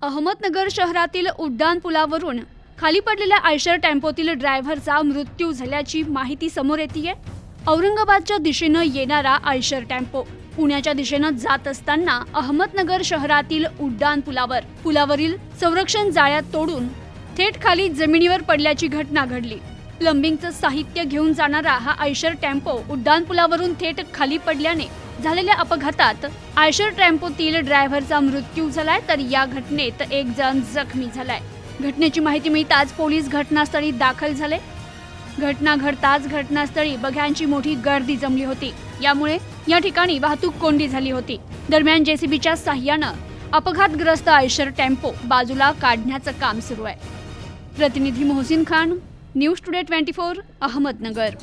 अहमदनगर शहरातील उड्डाण पुलावरून खाली पडलेल्या आयशर टेम्पोतील ड्रायव्हरचा मृत्यू झाल्याची माहिती समोर येते औरंगाबादच्या दिशेनं येणारा आयशर टेम्पो पुण्याच्या दिशेनं जात असताना अहमदनगर शहरातील उड्डाण पुलावर पुलावरील संरक्षण जाळ्यात तोडून थेट खाली जमिनीवर पडल्याची घटना घडली. प्लंबिंगचं साहित्य घेऊन जाणारा हा आयशर टेम्पो उड्डाण पुलावरून थेट खाली पडल्याने झालेल्या अपघातात आयशर टेम्पोतील ड्रायव्हरचा मृत्यू झालाय तर या घटनेत एक जण जखमी झालाय. घटनेची माहिती मिळताच पोलीस घटनास्थळी दाखल झाले. घटना घडताच घटनास्थळी बघ्यांची मोठी गर्दी जमली होती. यामुळे या ठिकाणी वाहतूक कोंडी झाली होती. दरम्यान जेसीबीच्या साह्यानं अपघातग्रस्त आयशर टेम्पो बाजूला काढण्याचं काम सुरू आहे. प्रतिनिधी Mohsin Khan news today twenty four Ahmednagar.